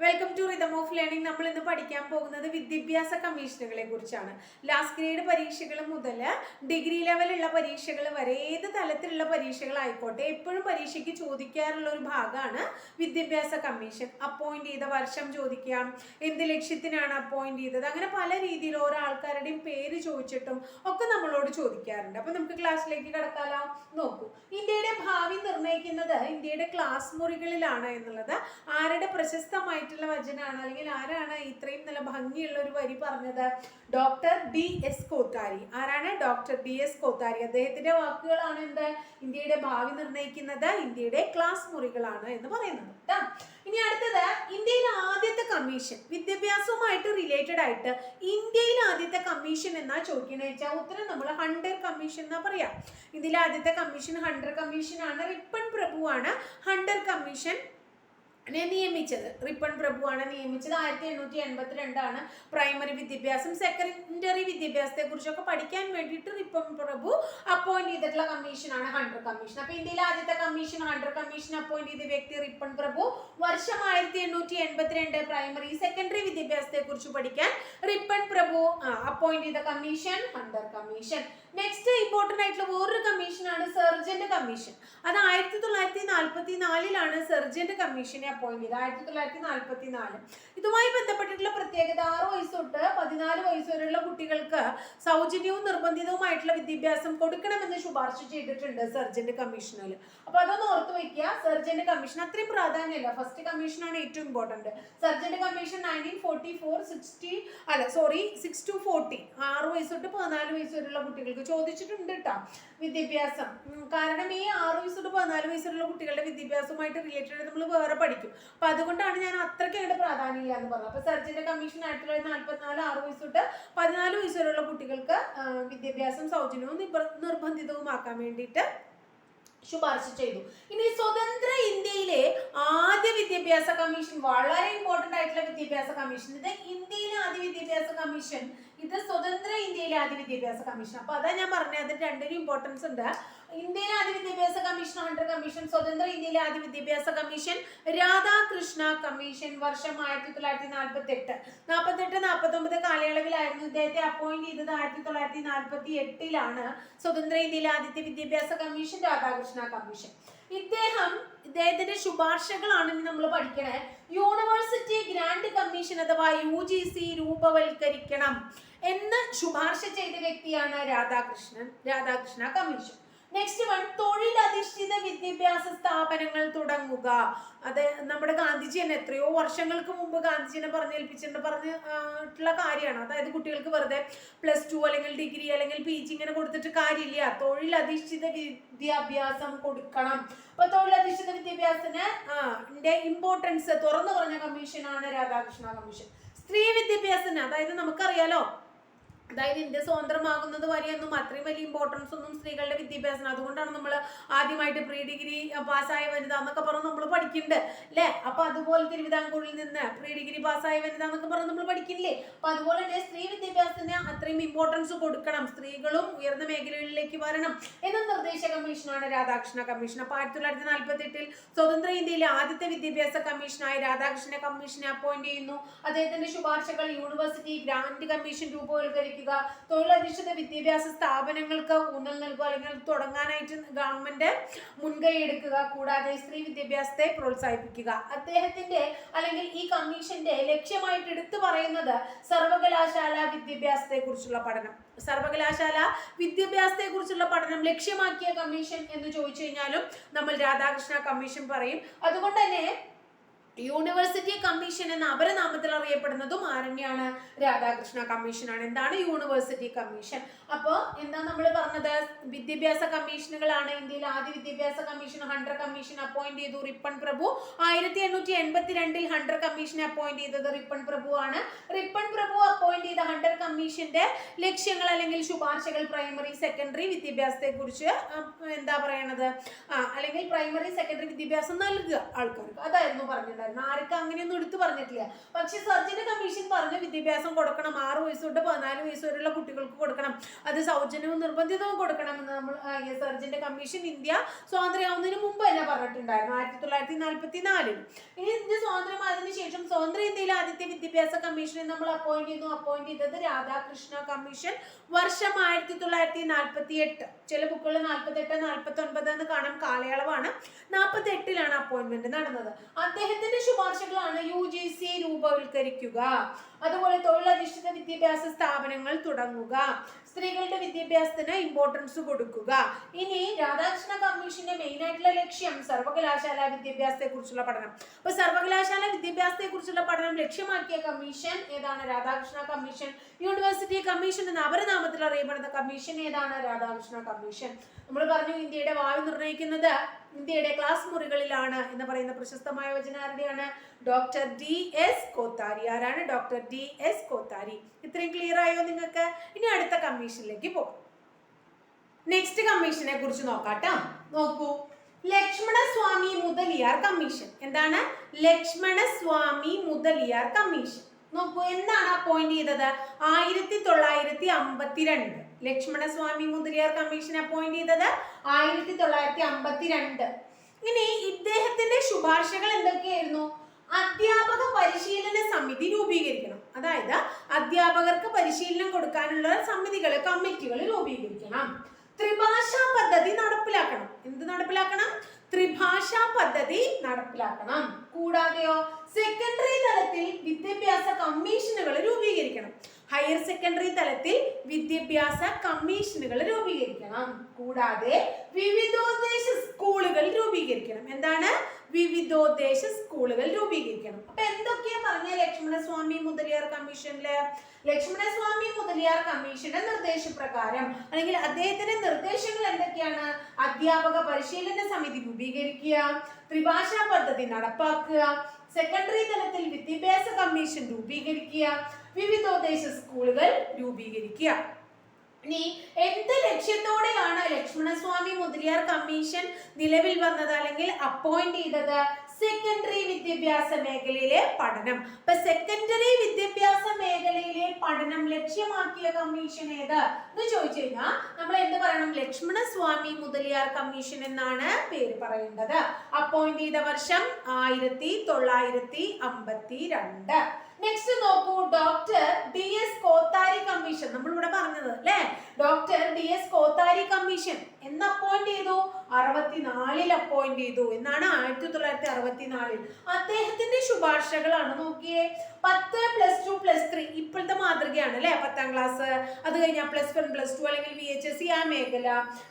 Welcome to rhythm of learning നമ്മൾ ഇന്ന് പഠിക്കാൻ പോകുന്നത് വിദ്യാഭ്യാസ കമ്മീഷനുകളെ കുറിച്ചാണ്. ലാസ്റ്റ് ഗ്രേഡ് പരീക്ഷകൾ മുതൽ ഡിഗ്രി ലെവലുള്ള പരീക്ഷകൾ വരെ ഏത് തലത്തിലുള്ള പരീക്ഷകളായിക്കോട്ടെ എപ്പോഴും പരീക്ഷയ്ക്ക് ചോദിക്കാറുള്ള ഒരു ഭാഗമാണ് വിദ്യാഭ്യാസ കമ്മീഷൻ. അപ്പോയിന്റ് ചെയ്ത വർഷം ചോദിക്കാം എന്ത് ലക്ഷ്യത്തിനാണ് അപ്പോയിന്റ് ചെയ്തത് അങ്ങനെ പല രീതിയിൽ ഓരോ ആൾക്കാരുടെയും പേര് ചോദിച്ചിട്ടും ഒക്കെ നമ്മളോട് ചോദിക്കാറുണ്ട്. അപ്പൊ നമുക്ക് ക്ലാസ്സിലേക്ക് കടക്കാലോ? നോക്കൂ. ഇന്ത്യയുടെ ഭാവി നിർണയിക്കുന്നത് ഇന്ത്യയുടെ ക്ലാസ് മുറികളിലാണ് എന്നുള്ളത് ആരുടെ പ്രശസ്തമായിട്ടുള്ള വചനാണ്. അല്ലെങ്കിൽ ആരാണ് ഇത്രയും നല്ല ഭംഗിയുള്ള ഒരു വരി പറഞ്ഞത്? Doctor B S Kothari. ആരാണ് ഡോക്ടർ ബി എസ് കോത്താരി? അദ്ദേഹത്തിന്റെ വാക്കുകളാണ് എന്ത്? ഇന്ത്യയുടെ ഭാവി നിർണയിക്കുന്നത്. ഇന്ത്യയുടെ ക്ലാസ് മുറികളാണ് എന്ന് പറയുന്നത്. ട്ടാ. ഇനി അടുത്തത് ഇന്ത്യയിലെ ആദ്യത്തെ കമ്മീഷൻ വിദ്യാഭ്യാസവുമായിട്ട് റിലേറ്റഡ് ആയിട്ട് ഇന്ത്യയിലെ ആദ്യത്തെ കമ്മീഷൻ എന്നാ ചോദിക്കണേ? വെച്ചാൽ ഉത്തരം നമ്മൾ ഹണ്ടർ കമ്മീഷൻ എന്നാ പറയാം. ഇതിലെ ആദ്യത്തെ കമ്മീഷൻ ഹണ്ടർ കമ്മീഷൻ ആണ്. റിപ്പൺ പ്രഭുവാണ്. ഹണ്ടർ കമ്മീഷൻ നെ നിയമിച്ചത്. റിപ്പൺ പ്രഭുവാണ് നിയമിച്ചത്. ആയിരത്തി എണ്ണൂറ്റി എൺപത്തി രണ്ടാണ് പ്രൈമറി വിദ്യാഭ്യാസം. സെക്കൻഡറി വിദ്യാഭ്യാസത്തെ കുറിച്ചൊക്കെ പഠിക്കാൻ വേണ്ടിയിട്ട് റിപ്പൺ പ്രഭു അപ്പോയിന്റ് ചെയ്തിട്ടുള്ള കമ്മീഷനാണ് ഹൺഡ്രഡ് കമ്മീഷൻ അപ്പൊ ഇന്ത്യയിലെ ആദ്യത്തെ കമ്മീഷൻ ഹൺഡ്രഡ് കമ്മീഷൻ അപ്പോയിന്റ് ചെയ്ത വ്യക്തി റിപ്പൺ പ്രഭു. വർഷം ആയിരത്തി എണ്ണൂറ്റി എൺപത്തിരണ്ട് പ്രൈമറി സെക്കൻഡറി വിദ്യാഭ്യാസത്തെ കുറിച്ച് പഠിക്കാൻ റിപ്പൺ പ്രഭു അപ്പോയിന്റ് ചെയ്ത commission Hunter commission next important ആയിട്ടുള്ള വേറൊരു കമ്മീഷനാണ് സെർജന്റ് കമ്മീഷൻ അത് ആയിരത്തി തൊള്ളായിരത്തി നാൽപ്പത്തി നാലിലാണ് സെർജന്റ് കമ്മീഷനെ അപ്പോയിന്റ് ചെയ്തത്. ആയിരത്തി തൊള്ളായിരത്തി നാൽപ്പത്തി നാല് ഇതുമായി ബന്ധപ്പെട്ടിട്ടുള്ള പ്രത്യേകത ആറ് വയസ്സ് തൊട്ട് പതിനാല് വയസ്സ് വരെയുള്ള കുട്ടികൾക്ക് സൗജന്യവും നിർബന്ധിതവുമായിട്ടുള്ള വിദ്യാഭ്യാസം കൊടുക്കണമെന്ന് ശുപാർശ ചെയ്തിട്ടുണ്ട് സർജന്റ് കമ്മീഷനിൽ. അപ്പൊ അതൊന്ന് ഓർത്ത് വെക്കുക സർജന്റ് കമ്മീഷൻ അത്രയും പ്രാധാന്യമില്ല. ഫസ്റ്റ് കമ്മീഷനാണ് ഏറ്റവും important Sargent commission nineteen forty four sixty അല്ല സോറി സിക്സ് ടു ഫോർട്ടി ആറ് വയസ്സ് തൊട്ട് പതിനാല് വയസ്സ് വരെയുള്ള കുട്ടികൾക്ക് ചോദിച്ചിട്ടുണ്ട് കേട്ടോ വിദ്യാഭ്യാസം. കാരണം ഈ ആറ് വയസ്സ് തൊട്ട് പതിനാല് വയസ്സ് വരെയുള്ള കുട്ടികളുടെ വിദ്യാഭ്യാസവുമായിട്ട് റിലേറ്റഡ് നമ്മൾ വേറെ പഠിക്കും. അപ്പൊ അതുകൊണ്ടാണ് ഞാൻ അത്രയ്ക്കായിട്ട് പ്രാധാന്യം ഇല്ല എന്ന് പറഞ്ഞത്. അപ്പൊ സർജന്റ് കമ്മീഷൻ ആയിരത്തി തൊള്ളായിരത്തി നാൽപ്പത്തിനാല് ആറ് വയസ്സ് തൊട്ട് പതിനാല് വയസ്സ് വരെയുള്ള കുട്ടികൾക്ക് വിദ്യാഭ്യാസം സൗജന്യവും നിർബന്ധിതവുമാക്കാൻ വേണ്ടിയിട്ട് ശുപാർശ ചെയ്തു. ഇനി സ്വതന്ത്ര ഇന്ത്യയിലെ ആദ്യ വിദ്യാഭ്യാസ കമ്മീഷൻ വളരെ ഇമ്പോർട്ടന്റ് ആയിട്ടുള്ള വിദ്യാഭ്യാസ കമ്മീഷൻ ഇത് ഇന്ത്യയിലെ ആദ്യ വിദ്യാഭ്യാസ കമ്മീഷൻ ഇത് സ്വതന്ത്ര ഇന്ത്യയിലെ ആദ്യ വിദ്യാഭ്യാസ കമ്മീഷൻ. അപ്പൊ അതാ ഞാൻ പറഞ്ഞത് അതിന് രണ്ടിനും ഇമ്പോർട്ടൻസ് ഉണ്ട്. ഇന്ത്യയിലെ ആദ്യ വിദ്യാഭ്യാസ കമ്മീഷൻ ഹണ്ടർ കമ്മീഷൻ സ്വതന്ത്ര ഇന്ത്യയിലെ ആദ്യ വിദ്യാഭ്യാസ കമ്മീഷൻ രാധാകൃഷ്ണ കമ്മീഷൻ വർഷം ആയിരത്തി തൊള്ളായിരത്തി നാൽപ്പത്തി എട്ട് നാൽപ്പത്തി എട്ട് നാൽപ്പത്തി ഒമ്പത് കാലയളവിലായിരുന്നു ഇദ്ദേഹത്തെ അപ്പോയിന്റ് ചെയ്തത്. ആയിരത്തി തൊള്ളായിരത്തി നാൽപ്പത്തി എട്ടിലാണ് സ്വതന്ത്ര ഇന്ത്യയിലെ ആദ്യത്തെ വിദ്യാഭ്യാസ കമ്മീഷൻ രാധാകൃഷ്ണ കമ്മീഷൻ. ഇദ്ദേഹം ഇദ്ദേഹത്തിന്റെ ശുപാർശകളാണ് നമ്മൾ പഠിക്കണേ. യൂണിവേഴ്സിറ്റി ഗ്രാൻഡ് കമ്മീഷൻ അഥവാ യു ജി സി രൂപവൽക്കരിക്കണം എന്ന് ശുപാർശ ചെയ്ത വ്യക്തിയാണ് Radhakrishnan Radhakrishna commission. Next one തൊഴിലധിഷ്ഠിത വിദ്യാഭ്യാസ സ്ഥാപനങ്ങൾ തുടങ്ങുക. അത് നമ്മുടെ ഗാന്ധിജി തന്നെ എത്രയോ വർഷങ്ങൾക്ക് മുമ്പ് ഗാന്ധിജിനെ പറഞ്ഞേൽപ്പിച്ചിട്ടുണ്ട്. പറഞ്ഞിട്ടുള്ള കാര്യമാണ്. അതായത് കുട്ടികൾക്ക് വെറുതെ പ്ലസ് ടു അല്ലെങ്കിൽ ഡിഗ്രി അല്ലെങ്കിൽ പി ജി ഇങ്ങനെ കൊടുത്തിട്ട് കാര്യമില്ല. തൊഴിലധിഷ്ഠിത വിദ്യാഭ്യാസം കൊടുക്കണം. അപ്പൊ തൊഴിലധിഷ്ഠിത വിദ്യാഭ്യാസത്തിന് ഇമ്പോർട്ടൻസ് തുറന്നു പറഞ്ഞ കമ്മീഷനാണ് രാധാകൃഷ്ണ കമ്മീഷൻ സ്ത്രീ വിദ്യാഭ്യാസത്തിന് അതായത് നമുക്കറിയാലോ അതായത് ഇന്ത്യ സ്വതന്ത്രമാകുന്നത് വരെയൊന്നും അത്രയും വലിയ ഇമ്പോർട്ടൻസ് ഒന്നും സ്ത്രീകളുടെ വിദ്യാഭ്യാസം അതുകൊണ്ടാണ് നമ്മൾ ആദ്യമായിട്ട് പ്രീ ഡിഗ്രി പാസ്സായ വനിത എന്നൊക്കെ പറഞ്ഞ് നമ്മൾ പഠിക്കുന്നുണ്ട് അല്ലേ അപ്പൊ അതുപോലെ തിരുവിതാംകൂറിൽ നിന്ന് പ്രീ ഡിഗ്രി പാസ്സായ വനിത എന്നൊക്കെ പറഞ്ഞ് നമ്മൾ പഠിക്കില്ലേ അപ്പൊ അതുപോലെ തന്നെ സ്ത്രീ വിദ്യാഭ്യാസത്തിന് അത്രയും ഇമ്പോർട്ടൻസ് കൊടുക്കണം. സ്ത്രീകളും ഉയർന്ന മേഖലകളിലേക്ക് വരണം എന്ന നിർദ്ദേശ കമ്മീഷനാണ് രാധാകൃഷ്ണ കമ്മീഷൻ. അപ്പൊ ആയിരത്തി തൊള്ളായിരത്തി നാൽപ്പത്തി എട്ടിൽ സ്വതന്ത്ര ഇന്ത്യയിലെ ആദ്യത്തെ വിദ്യാഭ്യാസ കമ്മീഷനായി രാധാകൃഷ്ണ കമ്മീഷനെ അപ്പോയിന്റ് ചെയ്യുന്നു. അദ്ദേഹത്തിന്റെ ശുപാർശകൾ യൂണിവേഴ്സിറ്റി ഗ്രാന്റ് കമ്മീഷൻ രൂപവൽക്കരിക്കുക തൊഴിലധിഷ്ഠിത വിദ്യാഭ്യാസ സ്ഥാപനങ്ങൾക്ക് ഊന്നൽ നൽകുക അല്ലെങ്കിൽ തുടങ്ങാനായിട്ട് ഗവൺമെന്റ് മുൻകൈ എടുക്കുക. കൂടാതെ സ്ത്രീ വിദ്യാഭ്യാസത്തെ പ്രോത്സാഹിപ്പിക്കുക. അദ്ദേഹത്തിന്റെ അല്ലെങ്കിൽ ഈ കമ്മീഷന്റെ ലക്ഷ്യമായിട്ട് എടുത്തു പറയുന്നത് സർവകലാശാല വിദ്യാഭ്യാസത്തെ കുറിച്ചുള്ള പഠനം. സർവകലാശാല വിദ്യാഭ്യാസത്തെ കുറിച്ചുള്ള പഠനം ലക്ഷ്യമാക്കിയ കമ്മീഷൻ എന്ന് ചോദിച്ചു കഴിഞ്ഞാലും നമ്മൾ രാധാകൃഷ്ണ കമ്മീഷൻ പറയും. അതുകൊണ്ട് തന്നെ യൂണിവേഴ്സിറ്റി കമ്മീഷൻ എന്ന അപരനാമത്തിൽ അറിയപ്പെടുന്നതും ആരണ്യാണ്? രാധാകൃഷ്ണ കമ്മീഷനാണ്. എന്താണ് യൂണിവേഴ്സിറ്റി കമ്മീഷൻ? അപ്പോൾ എന്താ നമ്മൾ പറഞ്ഞത്? വിദ്യാഭ്യാസ കമ്മീഷനുകളാണ് ഇന്ത്യയിൽ ആദ്യ വിദ്യാഭ്യാസ കമ്മീഷൻ ഹണ്ടർ കമ്മീഷൻ അപ്പോയിന്റ് ചെയ്തു റിപ്പൺ പ്രഭു. ആയിരത്തി എണ്ണൂറ്റി എൺപത്തി രണ്ടിൽ ഹണ്ടർ കമ്മീഷനെ അപ്പോയിന്റ് ചെയ്തത് റിപ്പൺ പ്രഭു ആണ്. റിപ്പൺ പ്രഭു അപ്പോയിന്റ് ചെയ്ത ഹണ്ടർ കമ്മീഷന്റെ ലക്ഷ്യങ്ങൾ അല്ലെങ്കിൽ ശുപാർശകൾ പ്രൈമറി സെക്കൻഡറി വിദ്യാഭ്യാസത്തെ കുറിച്ച് എന്താ പറയണത്? അല്ലെങ്കിൽ പ്രൈമറി സെക്കൻഡറി വിദ്യാഭ്യാസം നൽകുക ആൾക്കാർക്ക്. അതായിരുന്നു പറഞ്ഞിട്ടുണ്ടായിരുന്നത് ആർക്കും അങ്ങനെയൊന്നും എടുത്തു പറഞ്ഞിട്ടില്ല. പക്ഷെ സർജന്റെ കമ്മീഷൻ പറഞ്ഞു വിദ്യാഭ്യാസം കൊടുക്കണം. ആറ് വയസ്സ് തൊട്ട് പതിനാല് വയസ്സ് വരെയുള്ള കുട്ടികൾക്ക് കൊടുക്കണം. അത് സൗജന്യവും നിർബന്ധിതവും കൊടുക്കണം എന്ന് നമ്മൾ സർജന്റെ കമ്മീഷൻ ഇന്ത്യ സ്വാതന്ത്ര്യമാവുന്നതിന് മുമ്പ് തന്നെ പറഞ്ഞിട്ടുണ്ടായിരുന്നു ആയിരത്തി തൊള്ളായിരത്തി നാൽപ്പത്തി നാലിൽ ഇനി ഇന്ത്യ സ്വാതന്ത്ര്യമായതിനു ശേഷം സ്വാതന്ത്ര്യ ഇന്ത്യയിലെ ആദ്യത്തെ വിദ്യാഭ്യാസ കമ്മീഷനെ നമ്മൾ അപ്പോയിന്റ് ചെയ്തു. അപ്പോയിന്റ് ചെയ്തത് രാധാകൃഷ്ണ കമ്മീഷൻ. വർഷം ആയിരത്തി തൊള്ളായിരത്തി നാൽപ്പത്തി എട്ട് ചില ബുക്കുകളിൽ നാൽപ്പത്തി എട്ട് നാൽപ്പത്തി ഒൻപത് എന്ന് കാണാൻ കാലയളവാണ്. നാൽപ്പത്തി എട്ടിലാണ് അപ്പോയിന്റ്മെന്റ് നടന്നത്. അദ്ദേഹത്തിന്റെ ശുപാർശകളാണ് യു ജി സി രൂപവൽക്കരിക്കുക. അതുപോലെ തൊഴിലധിഷ്ഠിത വിദ്യാഭ്യാസ സ്ഥാപനങ്ങൾ തുടങ്ങുക. സ്ത്രീകളുടെ വിദ്യാഭ്യാസത്തിന് ഇമ്പോർട്ടൻസ് കൊടുക്കുക. ഇനി രാധാകൃഷ്ണ കമ്മീഷന്റെ മെയിൻ ആയിട്ടുള്ള ലക്ഷ്യം സർവകലാശാല വിദ്യാഭ്യാസത്തെ കുറിച്ചുള്ള പഠനം. അപ്പൊ സർവകലാശാല വിദ്യാഭ്യാസത്തെ കുറിച്ചുള്ള പഠനം ലക്ഷ്യമാക്കിയ കമ്മീഷൻ ഏതാണ്? രാധാകൃഷ്ണ കമ്മീഷൻ യൂണിവേഴ്സിറ്റി കമ്മീഷൻ എന്ന അപരനാമത്തിൽ അറിയപ്പെടുന്ന കമ്മീഷൻ ഏതാണ്? രാധാകൃഷ്ണ കമ്മീഷൻ. നമ്മൾ പറഞ്ഞു ഇന്ത്യയുടെ വായു നിർണയിക്കുന്നത് ഇന്ത്യയുടെ ക്ലാസ് മുറികളിലാണ് എന്ന് പറയുന്ന പ്രശസ്തമായ വചനാരുടെയാണ് ഡോക്ടർ ഡി എസ് കോത്താരി. ആരാണ് ഡോക്ടർ ഡി എസ് കോത്താരി? ഇത്രയും ക്ലിയർ ആയോ നിങ്ങൾക്ക്? ഇനി അടുത്ത കമ്മീഷനിലേക്ക് പോകാം. നെക്സ്റ്റ് കമ്മീഷനെ കുറിച്ച് നോക്കാട്ടോ. നോക്കൂ. ലക്ഷ്മണ സ്വാമി മുതലിയാർ കമ്മീഷൻ. എന്താണ്? ലക്ഷ്മണ സ്വാമി മുതലിയാർ കമ്മീഷൻ. നോക്കൂ എന്താണ് അപ്പോയിന്റ് ചെയ്തത്? ആയിരത്തി തൊള്ളായിരത്തി അമ്പത്തിരണ്ട് ലക്ഷ്മണസ്വാമി മുതലിയാർ കമ്മീഷൻ അപ്പോയിന്റ് ചെയ്തത്? ആയിരത്തി തൊള്ളായിരത്തി അമ്പത്തിരണ്ട് ഇനി ഇദ്ദേഹത്തിന്റെ ശുപാർശകൾ എന്തൊക്കെയായിരുന്നു? അധ്യാപക പരിശീലന സമിതി രൂപീകരിക്കണം. അതായത് അധ്യാപകർക്ക് പരിശീലനം കൊടുക്കാനുള്ള സമിതികൾ കമ്മിറ്റികൾ രൂപീകരിക്കണം. ത്രിഭാഷാ പദ്ധതി നടപ്പിലാക്കണം. എന്ത് നടപ്പിലാക്കണം? ത്രിഭാഷാ പദ്ധതി നടപ്പിലാക്കണം. കൂടാതെയോ സെക്കൻഡറി തലത്തിൽ വിദ്യാഭ്യാസ കമ്മീഷനുകൾ രൂപീകരിക്കണം. ഹയർ സെക്കൻഡറി തലത്തിൽ വിദ്യാഭ്യാസ കമ്മീഷനുകൾ രൂപീകരിക്കണം. കൂടാതെ വിവിധോദ്ദേശ സ്കൂളുകൾ രൂപീകരിക്കണം. എന്താണ്? വിവിധോദ്ദേശ സ്കൂളുകൾ രൂപീകരിക്കണം. അപ്പൊ എന്തൊക്കെയാ പറഞ്ഞ ലക്ഷ്മണസ്വാമി മുതലിയാർ കമ്മീഷനിൽ? ലക്ഷ്മണസ്വാമി മുതലിയാർ കമ്മീഷന്റെ നിർദ്ദേശപ്രകാരം അല്ലെങ്കിൽ അദ്ദേഹത്തിന്റെ നിർദ്ദേശങ്ങൾ എന്തൊക്കെയാണ്? അധ്യാപക പരിശീലന സമിതി രൂപീകരിക്കുക ത്രിഭാഷാ പദ്ധതി നടപ്പാക്കുക സെക്കൻഡറി തലത്തിൽ വിദ്യാഭ്യാസ കമ്മീഷൻ രൂപീകരിക്കുക വിവിധോദ്ദേശ സ്കൂളുകൾ രൂപീകരിക്കുക. ഇനി എന്ത് ലക്ഷ്യത്തോടെയാണ് ലക്ഷ്മണസ്വാമി മുതലിയാർ കമ്മീഷൻ നിലവിൽ വന്നത് അല്ലെങ്കിൽ അപ്പോയിന്റ് ചെയ്തത്? സെക്കൻഡറി വിദ്യാഭ്യാസ മേഖലയിലെ പഠനം. അപ്പൊ സെക്കൻഡറി വിദ്യാഭ്യാസ മേഖലയിലെ പഠനം ലക്ഷ്യമാക്കിയ കമ്മീഷൻ ഏത്? എന്ന് ചോദിച്ചു കഴിഞ്ഞാൽ നമ്മൾ എന്ത് പറയണം ലക്ഷ്മണസ്വാമി മുതലിയാർ കമ്മീഷൻ എന്നാണ് പേര് പറയേണ്ടത്. അപ്പോയിന്റ് ചെയ്ത വർഷം? ആയിരത്തി തൊള്ളായിരത്തി അമ്പത്തി രണ്ട് നെക്സ്റ്റ് നോക്കൂ doctor D S Kothari commission. നമ്മൾ ഇവിടെ പറഞ്ഞത് അല്ലേ? Doctor D S Kothari commission. എന്ന് അപ്പോയിന്റ് ചെയ്തു? അറുപത്തിനാലിൽ അപ്പോയിന്റ് ചെയ്തു. എന്നാണ് ആയിരത്തി തൊള്ളായിരത്തി അറുപത്തിനാലിൽ അദ്ദേഹത്തിന്റെ ശുപാർശകളാണ്. നോക്കിയേ പത്ത് പ്ലസ് ടു പ്ലസ് ത്രീ ഇപ്പോഴത്തെ മാതൃകയാണ് അല്ലെ? പത്താം ക്ലാസ് അത് കഴിഞ്ഞാൽ പ്ലസ് വൺ പ്ലസ് ടു അല്ലെങ്കിൽ വി എച്ച് എസ് സി ആ മേഖല.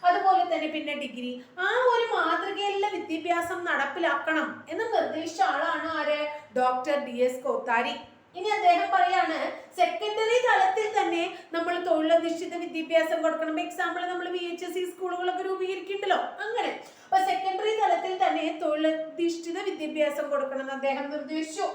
അതുപോലെ തന്നെ പിന്നെ ഡിഗ്രി ആ ഒരു മാതൃകയിലുള്ള വിദ്യാഭ്യാസം നടപ്പിലാക്കണം എന്ന് നിർദ്ദേശിച്ച ആളാണ് ആര്? Doctor D S Kothari. ഇനി അദ്ദേഹം പറയാണ് സെക്കൻഡറി തലത്തിൽ തന്നെ നമ്മൾ തൊഴിലധിഷ്ഠിത വിദ്യാഭ്യാസം കൊടുക്കണം. എക്സാമ്പിൾ നമ്മൾ വി എച്ച് എസ് സി സ്കൂളുകളൊക്കെ രൂപീകരിക്കുന്നുണ്ടല്ലോ. അങ്ങനെ. അപ്പൊ സെക്കൻഡറി തലത്തിൽ തന്നെ തൊഴിലധിഷ്ഠിത വിദ്യാഭ്യാസം കൊടുക്കണമെന്ന് അദ്ദേഹം നിർദ്ദേശിച്ചു.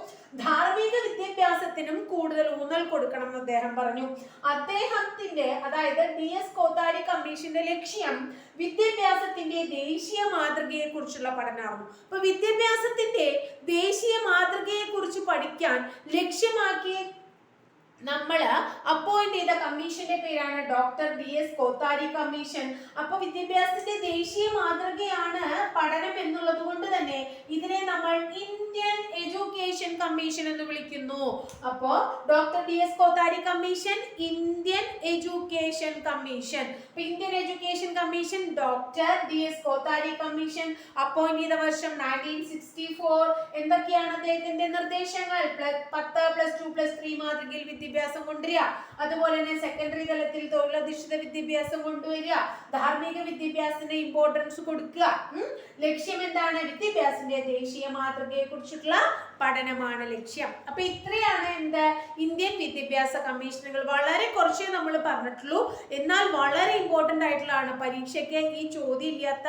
ധാർമ്മിക വിദ്യാഭ്യാസത്തിനും കൂടുതൽ ഊന്നൽ കൊടുക്കണം എന്ന് അദ്ദേഹം പറഞ്ഞു. അദ്ദേഹത്തിന്റെ അതായത് ഡി എസ് കോത്താരി കമ്മീഷന്റെ ലക്ഷ്യം വിദ്യാഭ്യാസത്തിന്റെ ദേശീയ മാതൃകയെ കുറിച്ചുള്ള പഠനമായിരുന്നു അപ്പൊ വിദ്യാഭ്യാസത്തിന്റെ ദേശീയ മാതൃകയെ കുറിച്ച് പഠിക്കാൻ ലക്ഷ്യമാക്കിയ നമ്മൾ അപ്പോയിന്റ് ചെയ്ത കമ്മീഷന്റെ പേരാണ് doctor B S Kothari commission. അപ്പൊ വിദ്യാഭ്യാസത്തിന്റെ ദേശീയ മാതൃകയാണ് പഠനം എന്നുള്ളത് കൊണ്ട് തന്നെ ഇതിനെ നമ്മൾ ഇന്ത്യൻ എഡ്യൂക്കേഷൻ കമ്മീഷൻ എന്ന് വിളിക്കുന്നു. അപ്പോ doctor B S Kothari commission Indian education commission. Indian education commission doctor B S Kothari commission appoint ചെയ്ത വർഷം നയന്റീൻ സിക്സ്റ്റി ഫോർ എന്തൊക്കെയാണ് അദ്ദേഹത്തിന്റെ നിർദ്ദേശങ്ങൾ? പത്ത് പ്ലസ് ടു പ്ലസ് ത്രീ മാതൃകയിൽ വിദ്യാഭ്യാസം കൊണ്ടുവരിക. അതുപോലെ തന്നെ സെക്കൻഡറി തലത്തിൽ തൊഴിലധിഷ്ഠിത വിദ്യാഭ്യാസം കൊണ്ടുവരിക. ധാർമ്മിക വിദ്യാഭ്യാസത്തിന് ഇമ്പോർട്ടൻസ് കൊടുക്കുക. ലക്ഷ്യം എന്താണ്? വിദ്യാഭ്യാസത്തിന്റെ ദേശീയ മാതൃകയെ കുറിച്ചിട്ടുള്ള പഠനമാണ് ലക്ഷ്യം. അപ്പൊ ഇത്രയാണ് എന്ത് ഇന്ത്യൻ വിദ്യാഭ്യാസ കമ്മീഷനുകൾ. വളരെ കുറച്ചേ നമ്മൾ പറഞ്ഞിട്ടുള്ളൂ. എന്നാൽ വളരെ ഇമ്പോർട്ടന്റ് ആയിട്ടുള്ളതാണ് പരീക്ഷയ്ക്ക് ഈ ചോദ്യം ഇല്ലാത്ത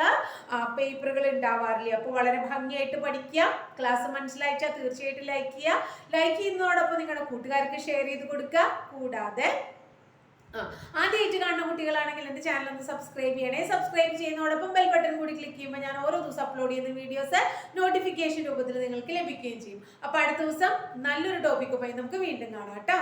പേപ്പറുകൾ ഉണ്ടാവാറില്ല? അപ്പോൾ വളരെ ഭംഗിയായിട്ട് പഠിക്കുക. ക്ലാസ് മനസ്സിലായിച്ചാൽ തീർച്ചയായിട്ടും ലൈക്ക് ചെയ്യുക. ലൈക്ക് ചെയ്യുന്നതോടൊപ്പം നിങ്ങളുടെ കൂട്ടുകാർക്ക് ഷെയർ ചെയ്ത് കൊടുക്കുക. കൂടാതെ ആദ്യമായിട്ട് കാണുന്ന കുട്ടികളാണെങ്കിൽ എന്റെ ചാനൽ ഒന്ന് സബ്സ്ക്രൈബ് ചെയ്യണേ. സബ്സ്ക്രൈബ് ചെയ്യുന്നതോടൊപ്പം ബെൽ ബട്ടൺ കൂടി ക്ലിക്ക് ചെയ്യുമ്പോൾ ഞാൻ ഓരോ ദിവസം അപ്ലോഡ് ചെയ്യുന്ന വീഡിയോസ് നോട്ടിഫിക്കേഷൻ രൂപത്തിൽ നിങ്ങൾക്ക് ലഭിക്കുകയും ചെയ്യും. അപ്പോൾ അടുത്ത ദിവസം നല്ലൊരു ടോപ്പിക്കുമായി നമുക്ക് വീണ്ടും കാണാം കേട്ടോ.